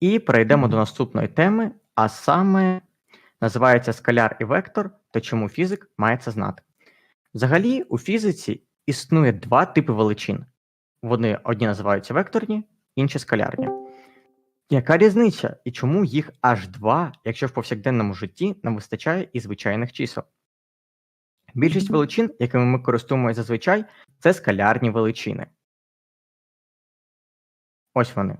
І перейдемо до наступної теми, а саме називається скаляр і вектор та чому фізик має це знати. Взагалі, у фізиці існує два типи величин. Вони одні називаються векторні, інші скалярні. Яка різниця і чому їх аж два, якщо в повсякденному житті нам вистачає і звичайних чисел? Більшість величин, якими ми користуємося зазвичай, це скалярні величини. Ось вони.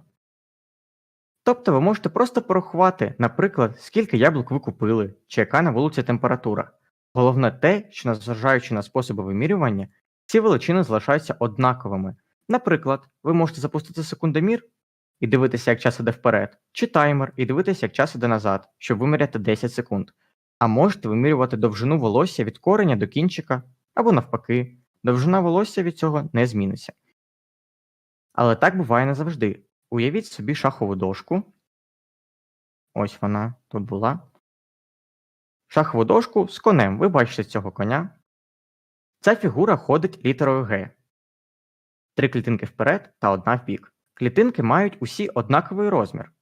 Тобто ви можете просто порахувати, наприклад, скільки яблук ви купили, чи яка на вулиці температура. Головне те, що незважаючи на способи вимірювання, ці величини залишаються однаковими. Наприклад, ви можете запустити секундомір і дивитися, як час іде вперед, чи таймер і дивитися, як час іде назад, щоб виміряти 10 секунд. А можете вимірювати довжину волосся від кореня до кінчика, або навпаки, довжина волосся від цього не зміниться. Але так буває не завжди. Уявіть собі шахову дошку. Ось вона тут була. Шахову дошку з конем. Ви бачите цього коня. Ця фігура ходить літерою Г. Три клітинки вперед та одна вбік. Клітинки мають усі однаковий розмір.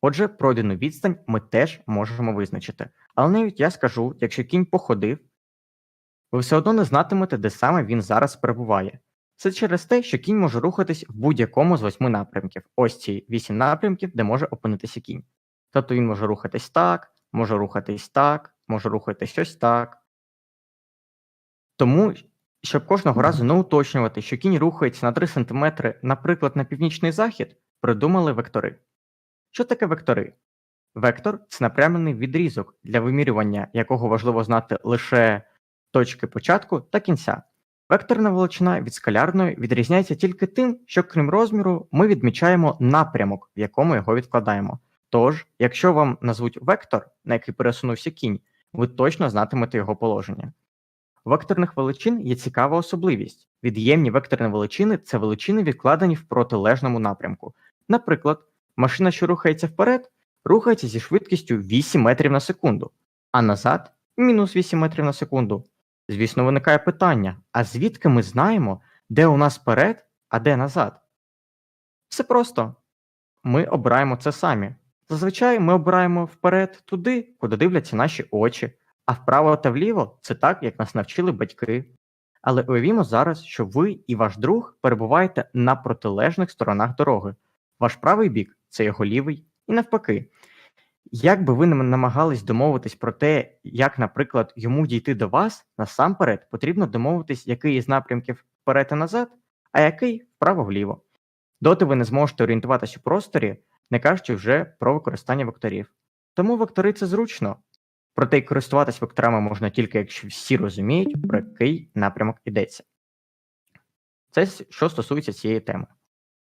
Отже, пройдену відстань ми теж можемо визначити. Але навіть я скажу, якщо кінь походив, ви все одно не знатимете, де саме він зараз перебуває. Це через те, що кінь може рухатись в будь-якому з восьми напрямків. Ось ці вісім напрямків, де може опинитися кінь. Тобто він може рухатись так, може рухатись так, може рухатись ось так. Тому, щоб кожного разу не уточнювати, що кінь рухається на 3 см, наприклад, на північний захід, придумали вектори. Що таке вектори? Вектор це напрямлений відрізок, для вимірювання якого важливо знати лише точки початку та кінця. Векторна величина від скалярної відрізняється тільки тим, що крім розміру, ми відмічаємо напрямок, в якому його відкладаємо. Тож, якщо вам назвуть вектор, на який пересунувся кінь, ви точно знатимете його положення. Векторних величин є цікава особливість. Від'ємні векторні величини це величини, відкладені в протилежному напрямку. Наприклад, машина, що рухається вперед, рухається зі швидкістю 8 метрів на секунду, а назад мінус 8 метрів на секунду. Звісно, виникає питання: а звідки ми знаємо, де у нас вперед, а де назад? Все просто. Ми обираємо це самі. Зазвичай ми обираємо вперед туди, куди дивляться наші очі, а вправо та вліво це так, як нас навчили батьки. Але уявімо зараз, що ви і ваш друг перебуваєте на протилежних сторонах дороги. Ваш правий бік це його лівий, і навпаки. Як би ви намагались домовитись про те, як, наприклад, йому дійти до вас, насамперед потрібно домовитись, який із напрямків вперед і назад, а який вправо-вліво. Доти ви не зможете орієнтуватися у просторі, не кажучи вже про використання векторів. Тому вектори це зручно. Проте й користуватись векторами можна тільки, якщо всі розуміють, про який напрямок йдеться. Це що стосується цієї теми.